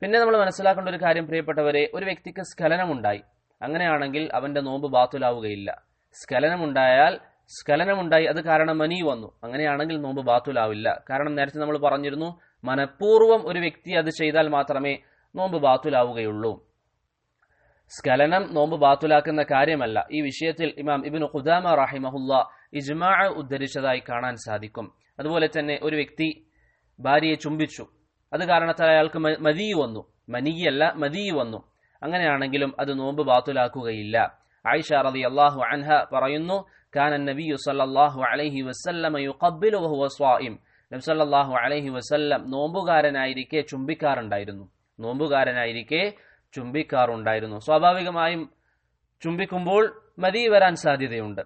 പിന്നെ നമ്മൾ മനസ്സിലാക്കേണ്ട ഒരു കാര്യം പ്രിയപ്പെട്ടവരെ ഒരു വ്യക്തിക്ക് സ്ഖലനമുണ്ടായി. അങ്ങനെയാണെങ്കിൽ അവന്റെ നോമ്പ് ബാത്തുലാവുകയില്ല. സ്ഖലനമുണ്ടായാൽ സ്ഖലനമുണ്ടായി. അത് കാരണം മനി വന്നു. അങ്ങനെയാണെങ്കിൽ നോമ്പ് ബാത്തുലാവില്ല. കാരണം നേരത്തെ നമ്മൾ പറഞ്ഞിരുന്നു മനഃപൂർവം ഒരു വ്യക്തി അത് ചെയ്താൽ മാത്രമേ നോമ്പ് ബാത്തുലാവുകയുള്ളൂ. സ്ഖലനം നോമ്പ് ബാത്തുലാക്കുന്ന കാര്യമല്ല. ഈ വിഷയത്തിൽ ഇമാം ഇബിൻ ഖുദാമ റഹിമഹുല്ല ഇജ്മാ ഉദ്ധരിച്ചതായി കാണാൻ സാധിക്കും. അതുപോലെ തന്നെ ഒരു വ്യക്തി ഭാര്യയെ ചുംബിച്ചു. അത് കാരണത്താൽ അയാൾക്ക് മതി വന്നു. മനിയല്ല മതി വന്നു. അങ്ങനെയാണെങ്കിലും അത് നോമ്പ് ബാത്തുലാക്കുകയില്ല. ആയിഷ റതി അള്ളാഹു അൻഹ പറയുന്നു കാന صلى സല്ലല്ലാഹു അലൈഹി وسلم يقبل وهو صائم. നബി സല്ലല്ലാഹു അലൈഹി വസല്ലം നോമ്പുകാരനായിരിക്കെ ചുംബിക്കാറുണ്ടായിരുന്നു. നോമ്പുകാരനായിരിക്കെ ചുംബിക്കാറുണ്ടായിരുന്നു. സ്വാഭാവികമായും ചുംബിക്കുമ്പോൾ മതി വരാൻ സാധ്യതയുണ്ട്.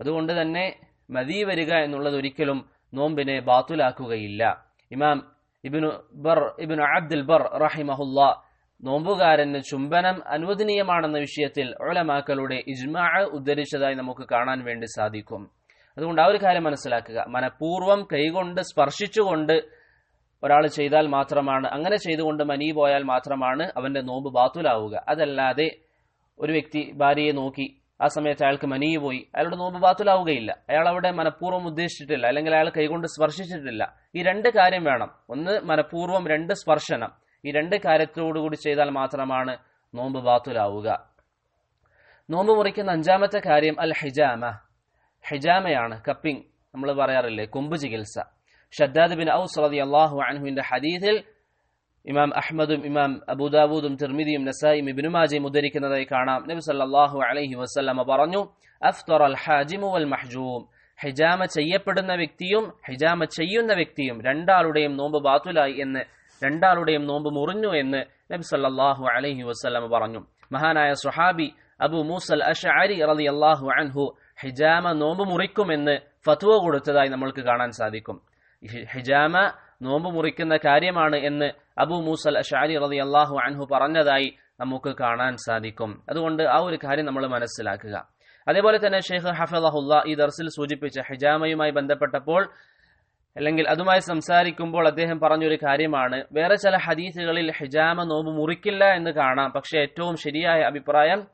അതുകൊണ്ട് തന്നെ മതി വരിക എന്നുള്ളത് ഒരിക്കലും നോമ്പിനെ ബാത്തുലാക്കുകയില്ല. ഇമാം ഇബിനു ബർ ഇബിനു അബ്ദുൽ ബർ റഹിമഹുല്ല നോമ്പുകാരന് ചുംബനം അനുവദനീയമാണെന്ന വിഷയത്തിൽ ഒളമാക്കളുടെ ഇജ്മാ ഉദ്ധരിച്ചതായി നമുക്ക് കാണാൻ വേണ്ടി സാധിക്കും. അതുകൊണ്ട് ആ ഒരു കാര്യം മനസ്സിലാക്കുക. മനഃപൂർവം കൈകൊണ്ട് സ്പർശിച്ചുകൊണ്ട് ഒരാൾ ചെയ്താൽ മാത്രമാണ് അങ്ങനെ ചെയ്തുകൊണ്ട് മനി പോയാൽ മാത്രമാണ് അവന്റെ നോമ്പ് ബാത്തുലാവുക. അതല്ലാതെ ഒരു വ്യക്തി ഭാര്യയെ നോക്കി ആ സമയത്ത് അയാൾക്ക് മനി പോയി അയാളുടെ നോമ്പ് ബാത്തുലാവുകയില്ല. അയാൾ അവിടെ മനഃപൂർവം ഉദ്ദേശിച്ചിട്ടില്ല അല്ലെങ്കിൽ അയാൾ കൈകൊണ്ട് സ്പർശിച്ചിട്ടില്ല. ഈ രണ്ട് കാര്യം വേണം. ഒന്ന് മനഃപൂർവം രണ്ട് സ്പർശനം. ഈ രണ്ട് കാര്യത്തോടുകൂടി ചെയ്താൽ മാത്രമാണ് നോമ്പ് ബാത്തുലാവുക. നോമ്പ് മുറിക്കുന്ന അഞ്ചാമത്തെ കാര്യം അൽ ഹിജാമ ഹിജാമയാണ് കപ്പിംഗ്. നമ്മൾ പറയാറില്ലേ കൊമ്പ് ചികിത്സ. ഷദ്ദാദ് ബിൻ ഔസ് റതി അള്ളാഹു അൻഹുവിന്റെ ഹദീസിൽ ഇമാം അഹ്മദും ഇമാം അബുദാബൂദും തിർമിദിയും നസായും ഇബിനുമാജയും ഉദ്ധരിക്കുന്നതായി കാണാം. നബി സല്ലാഹു അലൈഹി വസ്ലമ പറഞ്ഞു അഫ്തർ അൽ ഹാജിമു വൽ മഹ്ജൂം ഹിജാമ ചെയ്യപ്പെടുന്ന വ്യക്തിയും ഹിജാമ ചെയ്യുന്ന വ്യക്തിയും രണ്ടാളുടെയും നോമ്പ് ബാത്തുലായി എന്ന് രണ്ടാളുടെയും നോമ്പ് മുറിഞ്ഞു എന്ന് നബി സല്ലാഹു അലഹി വസ്ലം പറഞ്ഞു. മഹാനായ സുഹാബി അബു മൂസൽ അഷ്അരി റളിയല്ലാഹു അൻഹു ഹിജാമ നോമ്പ് മുറിക്കുമെന്ന് ഫത്വ കൊടുത്തതായി നമ്മൾക്ക് കാണാൻ സാധിക്കും. ഹിജാമ നോമ്പ് മുറിക്കുന്ന കാര്യമാണ് എന്ന് അബു മൂസൽ അഷാരി റതി അള്ളാഹു അൻഹു പറഞ്ഞതായി നമുക്ക് കാണാൻ സാധിക്കും. അതുകൊണ്ട് ആ ഒരു കാര്യം നമ്മൾ മനസ്സിലാക്കുക. അതേപോലെ തന്നെ ഷെയ്ഖ് ഹഫലഹുല്ല ഈ ദർസിൽ സൂചിപ്പിച്ച ഹിജാമയുമായി ബന്ധപ്പെട്ടപ്പോൾ അല്ലെങ്കിൽ അതുമായി സംസാരിക്കുമ്പോൾ അദ്ദേഹം പറഞ്ഞൊരു കാര്യമാണ്. വേറെ ചില ഹദീസുകളിൽ ഹിജാമ നോമ്പ് മുറിക്കില്ല എന്ന് കാണാം. പക്ഷെ ഏറ്റവും ശരിയായ അഭിപ്രായം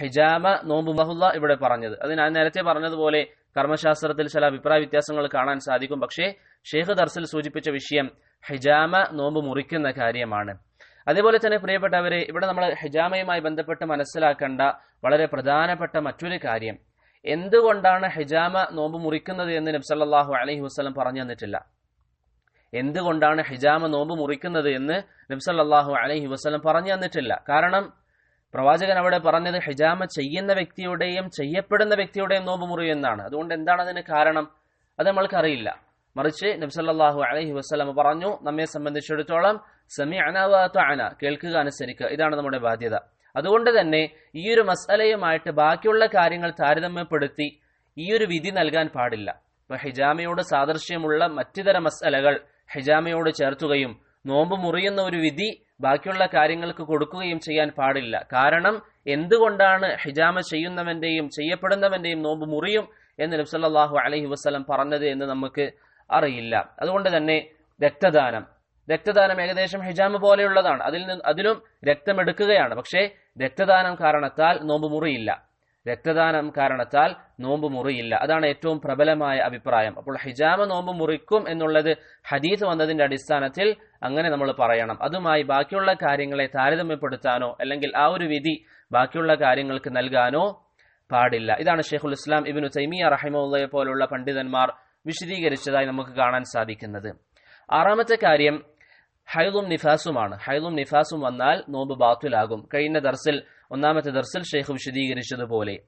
ഹിജാമ നോമ്പ് മഹുല്ല ഇവിടെ പറഞ്ഞത്. അത് ഞാൻ നേരത്തെ പറഞ്ഞതുപോലെ കർമ്മശാസ്ത്രത്തിൽ ചില അഭിപ്രായ വ്യത്യാസങ്ങൾ കാണാൻ സാധിക്കും. പക്ഷേ ഷെയ്ഖ് ദർസിൽ സൂചിപ്പിച്ച വിഷയം ഹിജാമ നോമ്പ് മുറിക്കുന്ന കാര്യമാണ്. അതേപോലെ തന്നെ പ്രിയപ്പെട്ടവരെ ഇവിടെ നമ്മൾ ഹിജാമയുമായി ബന്ധപ്പെട്ട് മനസ്സിലാക്കേണ്ട വളരെ പ്രധാനപ്പെട്ട മറ്റൊരു കാര്യം. എന്തുകൊണ്ടാണ് ഹിജാമ നോമ്പ് മുറിക്കുന്നത് എന്ന് നബ്സല്ലാഹു അലൈഹി വസ്ലം പറഞ്ഞു തന്നിട്ടില്ല? എന്തുകൊണ്ടാണ് ഹിജാമ നോമ്പ് മുറിക്കുന്നത് എന്ന് നബ്സല്ലാഹു അലൈഹി വസ്ലം പറഞ്ഞു തന്നിട്ടില്ല? കാരണം പ്രവാചകൻ അവിടെ പറഞ്ഞത് ഹിജാമ ചെയ്യുന്ന വ്യക്തിയുടെയും ചെയ്യപ്പെടുന്ന വ്യക്തിയുടെയും നോമ്പ് മുറിയും എന്നാണ്. അതുകൊണ്ട് എന്താണ് അതിന് കാരണം? അത് നമ്മൾക്കറിയില്ല. മറിച്ച് നബ്സല്ലാഹു അലഹി വസ്ലം പറഞ്ഞു നമ്മെ സംബന്ധിച്ചിടത്തോളം സമി അന കേൾക്കുക അനുസരിക്കുക. ഇതാണ് നമ്മുടെ ബാധ്യത. അതുകൊണ്ട് തന്നെ ഈ ഒരു മസലയുമായിട്ട് ബാക്കിയുള്ള കാര്യങ്ങൾ താരതമ്യപ്പെടുത്തി ഈ ഒരു വിധി നൽകാൻ പാടില്ല. ഇപ്പൊ ഹിജാമയോട് സാദൃശ്യമുള്ള മറ്റു മറ്റുതര മസലകൾ ഹിജാമയോട് ചേർത്തുകയും നോമ്പ് മുറിയുന്ന ഒരു വിധി ബാക്കിയുള്ള കാര്യങ്ങൾക്ക് കൊടുക്കുകയും ചെയ്യാൻ പാടില്ല. കാരണം എന്തുകൊണ്ടാണ് ഹിജാമ ചെയ്യുന്നവന്റെയും ചെയ്യപ്പെടുന്നവന്റെയും നോമ്പ് മുറിയും എന്ന് നബ്സല്ലാഹു അലഹി വസ്ലം പറഞ്ഞത് എന്ന് നമുക്ക് അറിയില്ല. അതുകൊണ്ട് തന്നെ രക്തദാനം രക്തദാനം ഏകദേശം ഹിജാമ പോലെയുള്ളതാണ്. അതിൽ നിന്ന് അതിലും രക്തമെടുക്കുകയാണ് പക്ഷേ രക്തദാനം കാരണത്താൽ നോമ്പ് മുറിയില്ല. രക്തദാനം കാരണത്താൽ നോമ്പ് മുറിയില്ല. അതാണ് ഏറ്റവും പ്രബലമായ അഭിപ്രായം. അപ്പോൾ ഹിജാമ നോമ്പ് മുറിക്കും എന്നുള്ളത് ഹദീസ് വന്നതിന്റെ അടിസ്ഥാനത്തിൽ അങ്ങനെ നമ്മൾ പറയണം. അതുമായി ബാക്കിയുള്ള കാര്യങ്ങളെ താരതമ്യപ്പെടുത്താനോ അല്ലെങ്കിൽ ആ ഒരു വിധി ബാക്കിയുള്ള കാര്യങ്ങൾക്ക് നൽകാനോ പാടില്ല. ഇതാണ് ഷെയ്ഖുൽ ഇസ്ലാം ഇബിനു തൈമിയ റഹിമുള്ളയെ പോലുള്ള പണ്ഡിതന്മാർ വിശദീകരിച്ചതായി നമുക്ക് കാണാൻ സാധിക്കുന്നത്. ആറാമത്തെ കാര്യം ഹൈദും നിഫാസുമാണ്. ഹൈദും നിഫാസും വന്നാൽ നോമ്പ് ബാത്തുലാകും. കഴിഞ്ഞ ദർസിൽ ഒന്നാമത്തെ ദർസിൽ ഷെയ്ഖ് വിശദീകരിച്ചതുപോലെ.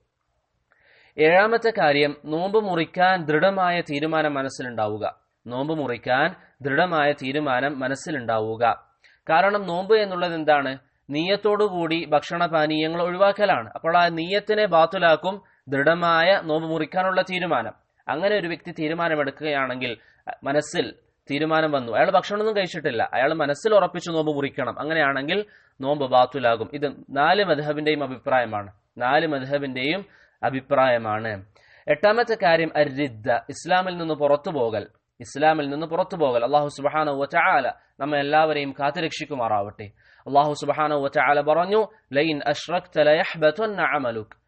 ഏഴാമത്തെ കാര്യം നോമ്പ് മുറിക്കാൻ ദൃഢമായ തീരുമാനം മനസ്സിലുണ്ടാവുക. നോമ്പ് മുറിക്കാൻ ദൃഢമായ തീരുമാനം മനസ്സിലുണ്ടാവുക. കാരണം നോമ്പ് എന്നുള്ളത് എന്താണ്? നീയത്തോടുകൂടി ഭക്ഷണപാനീയങ്ങൾ ഒഴിവാക്കലാണ്. അപ്പോൾ ആ നീയത്തിനെ ബാത്തുലാക്കും ദൃഢമായ നോമ്പ് മുറിക്കാനുള്ള തീരുമാനം. അങ്ങനെ ഒരു വ്യക്തി തീരുമാനമെടുക്കുകയാണെങ്കിൽ മനസ്സിൽ തീരുമാനം വന്നു. അയാൾ ഭക്ഷണമൊന്നും കഴിച്ചിട്ടില്ല. അയാൾ മനസ്സിൽ ഉറപ്പിച്ച് നോമ്പ് മുറിക്കണം. അങ്ങനെയാണെങ്കിൽ നോമ്പ് ബാത്തുലാകും. ഇത് നാല് മധബിന്റെയും അഭിപ്രായമാണ്. നാല് മധബിന്റെയും അഭിപ്രായമാണ്. എട്ടാമത്തെ കാര്യം അരിദ്ദ. ഇസ്ലാമിൽ നിന്ന് പുറത്തു പോകൽ. ഇസ്ലാമിൽ നിന്ന് പുറത്തു പോകൽ. അള്ളാഹു സുബാന നമ്മ നമ്മെ എല്ലാവരെയും കാത്തുരക്ഷിക്കുമാറാവട്ടെ. അള്ളാഹു സുബാന പറഞ്ഞു ലൈൻ അഷ്റഖ്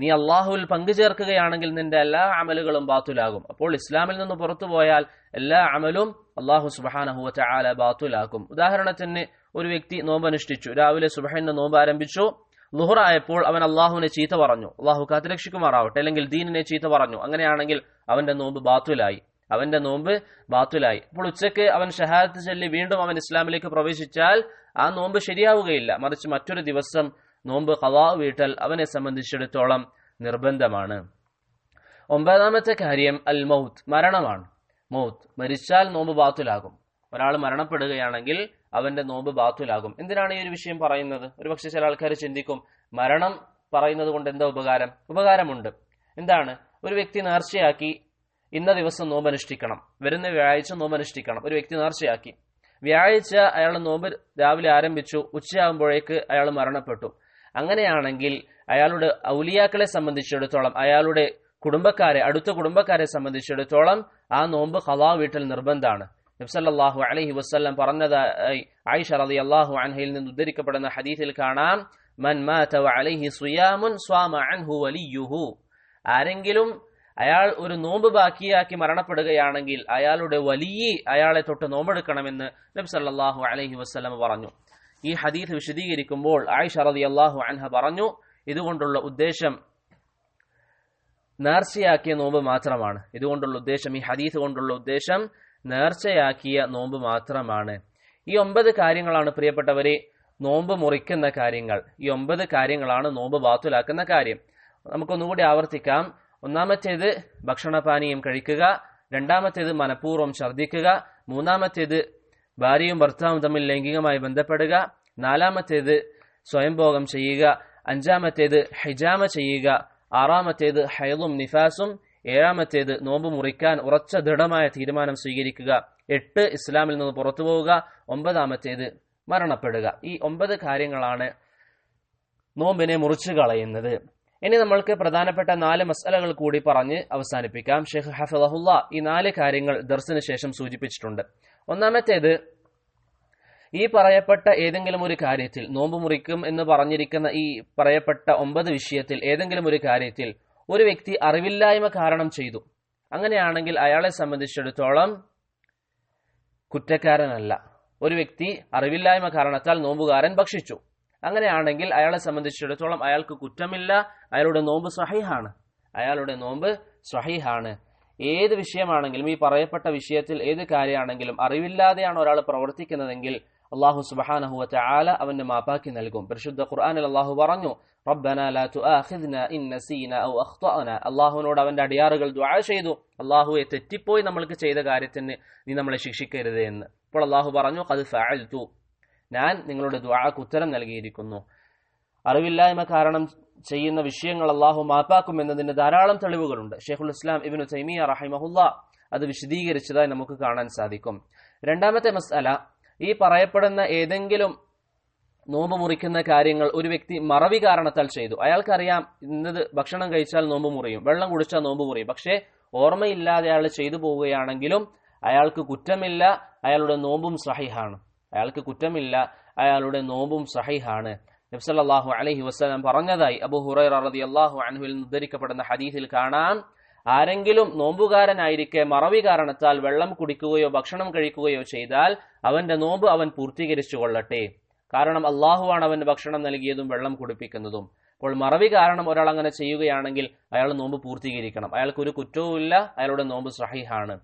നീ അള്ളാഹുവിൽ പങ്കുചേർക്കുകയാണെങ്കിൽ നിന്റെ എല്ലാ അമലുകളും ബാത്തുലാകും. അപ്പോൾ ഇസ്ലാമിൽ നിന്ന് പുറത്തു പോയാൽ എല്ലാ അമലും അള്ളാഹു സുബാനഹുവ ചാല ബാത്തുലാക്കും. ഉദാഹരണത്തിന് ഒരു വ്യക്തി നോമ്പ് അനുഷ്ഠിച്ചു രാവിലെ സുബഹന്റെ നോമ്പ് ആരംഭിച്ചു. ലുഹറായപ്പോൾ അവൻ അള്ളാഹുവിനെ ചീത്ത പറഞ്ഞു. അള്ളാഹു കാത്തുരക്ഷിക്കുമാറാവട്ടെ. അല്ലെങ്കിൽ ദീനിനെ ചീത്ത പറഞ്ഞു. അങ്ങനെയാണെങ്കിൽ അവന്റെ നോമ്പ് ബാത്തുലായി. അവന്റെ നോമ്പ് ബാത്തുലായി. അപ്പോൾ ഉച്ചയ്ക്ക് അവൻ ഷഹാദത്ത് ചൊല്ലി വീണ്ടും അവൻ ഇസ്ലാമിലേക്ക് പ്രവേശിച്ചാൽ ആ നോമ്പ് ശരിയാവുകയില്ല. മറിച്ച് മറ്റൊരു ദിവസം നോമ്പ് കവാ വീട്ടൽ അവനെ സംബന്ധിച്ചിടത്തോളം നിർബന്ധമാണ്. ഒമ്പതാമത്തെ കാര്യം അൽ മൗത്ത് മരണമാണ്. മൗത്ത് മരിച്ചാൽ നോമ്പ് ബാത്തുലാകും. ഒരാൾ മരണപ്പെടുകയാണെങ്കിൽ അവന്റെ നോമ്പ് ബാത്തുലാകും. എന്തിനാണ് ഈ ഒരു വിഷയം പറയുന്നത്? ഒരുപക്ഷെ ചില ആൾക്കാർ ചിന്തിക്കും മരണം പറയുന്നത് കൊണ്ട് എന്താ ഉപകാരം? ഉപകാരമുണ്ട്. എന്താണ്? ഒരു വ്യക്തി നേർച്ചയാക്കി ഇന്ന ദിവസം നോമ്പ് അനുഷ്ഠിക്കണം വരുന്ന വ്യാഴാഴ്ച നോമ്പ് അനുഷ്ഠിക്കണം ഒരു വ്യക്തി നേർച്ചയാക്കി. വ്യാഴാഴ്ച അയാൾ നോമ്പ് രാവിലെ ആരംഭിച്ചു. ഉച്ചയാകുമ്പോഴേക്ക് അയാൾ മരണപ്പെട്ടു. അങ്ങനെയാണെങ്കിൽ അയാളുടെ ഔലിയാക്കളെ സംബന്ധിച്ചിടത്തോളം അയാളുടെ കുടുംബക്കാരെ അടുത്ത കുടുംബക്കാരെ സംബന്ധിച്ചിടത്തോളം ആ നോമ്പ് ഹലാ വീട്ടിൽ നിർബന്ധമാണ്. നബ്സല്ലാഹു അലഹി വസ്ല്ലം പറഞ്ഞതായി ആയിഷ അലി അള്ളാഹു അൻഹയിൽ നിന്ന് ഉദ്ധരിക്കപ്പെടുന്ന ഹദീസിൽ കാണാം മൻ സ്വാമ അൻഹു വലിയുഹു. ആരെങ്കിലും അയാൾ ഒരു നോമ്പ് ബാക്കിയാക്കി മരണപ്പെടുകയാണെങ്കിൽ അയാളുടെ വലിയ അയാളെ തൊട്ട് നോമ്പെടുക്കണമെന്ന് നബ്സല്ലാഹു അലൈഹി വസ്ലം പറഞ്ഞു. ഈ ഹദീസ് വിശദീകരിക്കുമ്പോൾ ആയിഷ റതി അള്ളാഹു അൻഹ പറഞ്ഞു ഇതുകൊണ്ടുള്ള ഉദ്ദേശം നേർച്ചയാക്കിയ നോമ്പ് മാത്രമാണ്. ഇതുകൊണ്ടുള്ള ഉദ്ദേശം ഈ ഹദീസ് കൊണ്ടുള്ള ഉദ്ദേശം നേർച്ചയാക്കിയ നോമ്പ് മാത്രമാണ്. ഈ ഒമ്പത് കാര്യങ്ങളാണ് പ്രിയപ്പെട്ടവരെ നോമ്പ് മുറിക്കുന്ന കാര്യങ്ങൾ. ഈ ഒമ്പത് കാര്യങ്ങളാണ് നോമ്പ് ബാത്തുലാക്കുന്ന കാര്യം. നമുക്കൊന്നുകൂടി ആവർത്തിക്കാം. ഒന്നാമത്തേത് ഭക്ഷണപാനീയം കഴിക്കുക രണ്ടാമത്തേത് മനഃപൂർവം ഛർദ്ദിക്കുക മൂന്നാമത്തേത് ഭാര്യയും ഭർത്താവും തമ്മിൽ ലൈംഗികമായി ബന്ധപ്പെടുക. നാലാമത്തേത് സ്വയംഭോഗം ചെയ്യുക. അഞ്ചാമത്തേത് ഹിജാമ ചെയ്യുക. ആറാമത്തേത് ഹൈലും നിഫാസും. ഏഴാമത്തേത് നോമ്പ് മുറിക്കാൻ ഉറച്ച ദൃഢമായ തീരുമാനം സ്വീകരിക്കുക. എട്ട് ഇസ്ലാമിൽ നിന്ന് പുറത്തു പോവുക. ഒമ്പതാമത്തേത് മരണപ്പെടുക. ഈ ഒമ്പത് കാര്യങ്ങളാണ് നോമ്പിനെ മുറിച്ചു കളയുന്നത്. ഇനി നമ്മൾക്ക് പ്രധാനപ്പെട്ട നാല് മസലകൾ കൂടി പറഞ്ഞ് അവസാനിപ്പിക്കാം. ഷെയ്ഖ് ഹഫിളഹുല്ല ഈ നാല് കാര്യങ്ങൾ ദർസിന് ശേഷം സൂചിപ്പിച്ചിട്ടുണ്ട്. ഒന്നാമത്തേത് ഈ പറയപ്പെട്ട ഏതെങ്കിലും ഒരു കാര്യത്തിൽ നോമ്പ് മുറിക്കും എന്ന് പറഞ്ഞിരിക്കുന്ന ഈ പറയപ്പെട്ട ഒമ്പത് വിഷയത്തിൽ ഏതെങ്കിലും ഒരു കാര്യത്തിൽ ഒരു വ്യക്തി അറിവില്ലായ്മ കാരണം ചെയ്തു. അങ്ങനെയാണെങ്കിൽ അയാളെ സംബന്ധിച്ചിടത്തോളം കുറ്റക്കാരനല്ല. ഒരു വ്യക്തി അറിവില്ലായ്മ കാരണത്താൽ നോമ്പുകാരൻ ഭക്ഷിച്ചു. അങ്ങനെയാണെങ്കിൽ അയാളെ സംബന്ധിച്ചിടത്തോളം അയാൾക്ക് കുറ്റമില്ല. അയാളുടെ നോമ്പ് സഹീഹാണ്. അയാളുടെ നോമ്പ് സഹീഹാണ്. ഏത് വിഷയമാണെങ്കിലും ഈ പറയപ്പെട്ട വിഷയത്തിൽ ഏത് കാര്യമാണെങ്കിലും അറിവില്ലാതെയാണ് ഒരാൾ പ്രവർത്തിക്കുന്നതെങ്കിൽ അള്ളാഹു സുബഹാനഹുവ ആല അവന്റെ മാപ്പാക്കി നൽകും. പരിശുദ്ധ ഖുർആാനിൽ അള്ളാഹു പറഞ്ഞു അള്ളാഹുവിനോട് അവന്റെ അടിയാറുകൾ ദുആ ചെയ്തു. അള്ളാഹുവെ തെറ്റിപ്പോയി നമ്മൾക്ക് ചെയ്ത കാര്യത്തിന് നീ നമ്മളെ ശിക്ഷിക്കരുത് എന്ന്. അപ്പോൾ അള്ളാഹു പറഞ്ഞു അത് ഫഅൽതു. ഞാൻ നിങ്ങളുടെ ദ്വാക്ക് ഉത്തരം നൽകിയിരിക്കുന്നു. അറിവില്ലായ്മ കാരണം ചെയ്യുന്ന വിഷയങ്ങൾ അള്ളാഹു മാപ്പാക്കും എന്നതിന് ധാരാളം തെളിവുകളുണ്ട്. ഷെയ്ഖുൽ ഇസ്ലാം ഇബിനു തൈമിയ റഹിമഹുല്ല അത് വിശദീകരിച്ചതായി നമുക്ക് കാണാൻ സാധിക്കും. രണ്ടാമത്തെ മസ്അല ഈ പറയപ്പെടുന്ന ഏതെങ്കിലും നോമ്പ് മുറിക്കുന്ന കാര്യങ്ങൾ ഒരു വ്യക്തി മറവി കാരണത്താൽ ചെയ്തു. അയാൾക്കറിയാം ഇന്നത് ഭക്ഷണം കഴിച്ചാൽ നോമ്പ് മുറിയും വെള്ളം കുടിച്ചാൽ നോമ്പ് മുറിയും. പക്ഷേ ഓർമ്മയില്ലാതെ അയാൾ ചെയ്തു പോവുകയാണെങ്കിലും അയാൾക്ക് കുറ്റമില്ല അയാളുടെ നോമ്പും സഹിഹാണ്. അയാൾക്ക് കുറ്റമില്ല അയാളുടെ നോമ്പും സഹിഹാണ്. നബ്സല്ലാഹു അലഹി വസ്ലം പറഞ്ഞതായി അബു ഹുറൈറ റതി അള്ളാഹു അൻഹുവിൽ ഹദീസിൽ കാണാം. ആരെങ്കിലും നോമ്പുകാരനായിരിക്കെ മറവി കാരണത്താൽ വെള്ളം കുടിക്കുകയോ ഭക്ഷണം കഴിക്കുകയോ ചെയ്താൽ അവന്റെ നോമ്പ് അവൻ പൂർത്തീകരിച്ചു കൊള്ളട്ടെ. കാരണം അള്ളാഹുവാണ് അവന് ഭക്ഷണം നൽകിയതും വെള്ളം കുടിപ്പിക്കുന്നതും. അപ്പോൾ മറവി കാരണം ഒരാൾ അങ്ങനെ ചെയ്യുകയാണെങ്കിൽ അയാൾ നോമ്പ് പൂർത്തീകരിക്കണം. അയാൾക്ക് ഒരു കുറ്റവുമില്ല അയാളുടെ നോമ്പ് സഹിഹാണ്.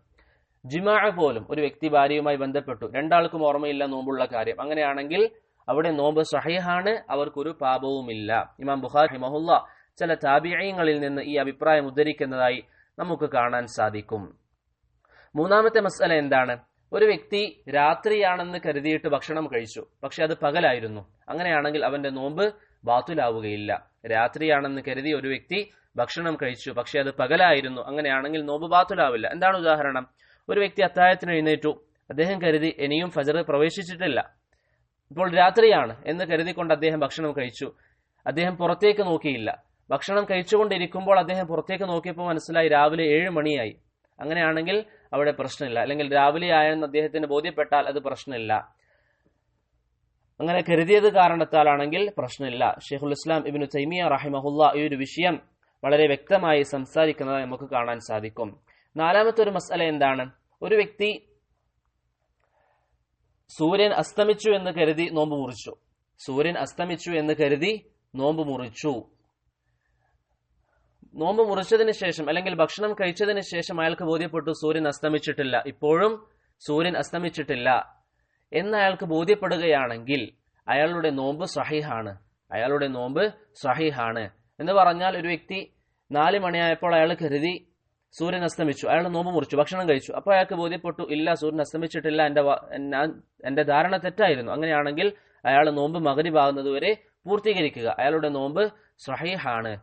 ജിമാ പോലും ഒരു വ്യക്തി ഭാര്യയുമായി ബന്ധപ്പെട്ടു. രണ്ടാൾക്കും ഓർമ്മയില്ല നോമ്പുള്ള കാര്യം. അങ്ങനെയാണെങ്കിൽ അവിടെ നോമ്പ് സഹിഹാണ് അവർക്കൊരു പാപവുമില്ല. ഇമാം ബുഖാരി മഹുല്ല ചില താബിയങ്ങളിൽ നിന്ന് ഈ അഭിപ്രായം ഉദ്ധരിക്കുന്നതായി നമുക്ക് കാണാൻ സാധിക്കും. മൂന്നാമത്തെ മസല എന്താണ്? ഒരു വ്യക്തി രാത്രിയാണെന്ന് കരുതിയിട്ട് ഭക്ഷണം കഴിച്ചു പക്ഷെ അത് പകലായിരുന്നു. അങ്ങനെയാണെങ്കിൽ അവന്റെ നോമ്പ് ബാത്തുലാവുകയില്ല. രാത്രിയാണെന്ന് കരുതി ഒരു വ്യക്തി ഭക്ഷണം കഴിച്ചു പക്ഷെ അത് പകലായിരുന്നു. അങ്ങനെയാണെങ്കിൽ നോമ്പ് ബാത്തുലാവില്ല. എന്താണ് ഉദാഹരണം? ഒരു വ്യക്തി അത്താഴത്തിന് എഴുന്നേറ്റു. അദ്ദേഹം കരുതി ഇനിയും ഫജർ പ്രവേശിച്ചിട്ടില്ല. ഇപ്പോൾ രാത്രിയാണ് എന്ന് കരുതിക്കൊണ്ട് അദ്ദേഹം ഭക്ഷണം കഴിച്ചു. അദ്ദേഹം പുറത്തേക്ക് നോക്കിയില്ല. ഭക്ഷണം കഴിച്ചുകൊണ്ടിരിക്കുമ്പോൾ അദ്ദേഹം പുറത്തേക്ക് നോക്കിയപ്പോൾ മനസ്സിലായി രാവിലെ ഏഴ് മണിയായി. അങ്ങനെയാണെങ്കിൽ അവിടെ പ്രശ്നമില്ല. അല്ലെങ്കിൽ രാവിലെ ആയെന്ന് അദ്ദേഹത്തിന് ബോധ്യപ്പെട്ടാൽ അത് പ്രശ്നമില്ല. അങ്ങനെ കരുതിയത് കാരണത്താലാണെങ്കിൽ പ്രശ്നമില്ല. ഷെയ്ഖുൽ ഇസ്ലാം ഇബിനു തൈമിയ റഹിമഹുല്ല ഈ ഒരു വിഷയം വളരെ വ്യക്തമായി സംസാരിക്കുന്നത് നമുക്ക് കാണാൻ സാധിക്കും. നാലാമത്തെ ഒരു മസല എന്താണ്? ഒരു വ്യക്തി സൂര്യൻ അസ്തമിച്ചു എന്ന് കരുതി നോമ്പ് മുറിച്ചു. സൂര്യൻ അസ്തമിച്ചു എന്ന് കരുതി നോമ്പ് മുറിച്ചു. നോമ്പ് മുറിച്ചതിന് ശേഷം അല്ലെങ്കിൽ ഭക്ഷണം കഴിച്ചതിന് ശേഷം അയാൾക്ക് ബോധ്യപ്പെട്ടു സൂര്യൻ അസ്തമിച്ചിട്ടില്ല. ഇപ്പോഴും സൂര്യൻ അസ്തമിച്ചിട്ടില്ല. എന്ന് അയാൾക്ക് ബോധ്യപ്പെടുകയാണെങ്കിൽ അയാളുടെ നോമ്പ് സഹിഹാണ്. അയാളുടെ നോമ്പ് സഹിഹാണ്. എന്ന് പറഞ്ഞാൽ ഒരു വ്യക്തി നാല് മണിയായപ്പോൾ അയാൾ കരുതി സൂര്യൻ അസ്തമിച്ചു. അയാൾ നോമ്പ് മുറിച്ചു ഭക്ഷണം കഴിച്ചു. അപ്പോൾ അയാൾക്ക് ബോധ്യപ്പെട്ടു ഇല്ല സൂര്യൻ അസ്തമിച്ചിട്ടില്ല എന്റെ എന്റെ ധാരണ തെറ്റായിരുന്നു. അങ്ങനെയാണെങ്കിൽ അയാൾ നോമ്പ് മകരി ആകുന്നതുവരെ പൂർത്തീകരിക്കുക. അയാളുടെ നോമ്പ് സഹീഹാണ്.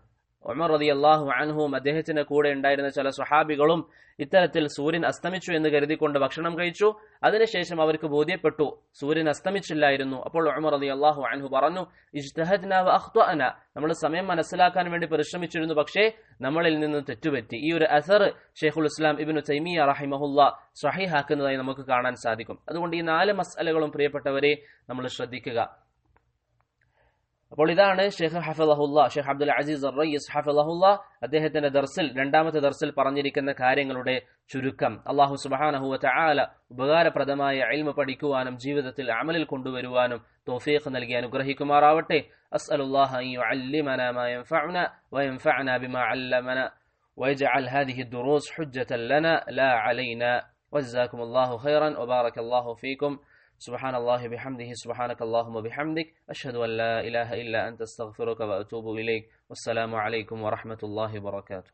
ഉമർ റതി അള്ളാഹു അൻഹുവും അദ്ദേഹത്തിന്റെ കൂടെ ഉണ്ടായിരുന്ന ചില സ്വഹാബികളും ഇത്തരത്തിൽ സൂര്യൻ അസ്തമിച്ചു എന്ന് കരുതിക്കൊണ്ട് ഭക്ഷണം കഴിച്ചു. അതിനുശേഷം അവർക്ക് ബോധ്യപ്പെട്ടു സൂര്യൻ അസ്തമിച്ചില്ലായിരുന്നു. അപ്പോൾ ഉമർ റതി അള്ളാഹു അൻഹു പറഞ്ഞു നമ്മൾ സമയം മനസ്സിലാക്കാൻ വേണ്ടി പരിശ്രമിച്ചിരുന്നു പക്ഷേ നമ്മളിൽ നിന്ന് തെറ്റുപറ്റി. ഈ ഒരു അസർ ഷെയ്ഖുൽ ഇസ്ലാം ഇബ്നു തൈമിയ റഹിമഹുല്ല സഹിഹാക്കുന്നതായി നമുക്ക് കാണാൻ സാധിക്കും. അതുകൊണ്ട് ഈ നാല് മസലകളും പ്രിയപ്പെട്ടവരെ നമ്മൾ ശ്രദ്ധിക്കുക. അപ്പോൾ ഇതാണ് ഷെയ്ഖ് ഹഫലഹുല്ല ഷെയ്ഖ് അബ്ദുൽ അസീസ് റയ്യസ് ഹഫലഹുല്ല അദ്ദേഹത്തിന്റെ ദർസിൽ രണ്ടാമത്തെ ദർസിൽ പറഞ്ഞിരിക്കുന്ന കാര്യങ്ങളുടെ ചുരുക്കം അള്ളാഹു സുബാനഹുവ ചാല ഉപകാരപ്രദമായ ഇൽമ പഠിക്കുവാനും ജീവിതത്തിൽ അമലിൽ കൊണ്ടുവരുവാനും തോഫീഖ് നൽകി അനുഗ്രഹിക്കുമാറാവട്ടെ അസ്അലുല്ലാഹ അൻ യുഅല്ലിമന മാ യൻഫഉന വയൻഫഅന ബിമാ അല്ലമന ويجعل هذه الدروس حجة لنا لا علينا وجزاكم الله خيرا وبارك الله فيكم سبحان الله بحمده سبحانك اللهم وبحمدك أشهد أن لا إله إلا أنت استغفرك وأتوب إليك والسلام عليكم ورحمة الله وبركاته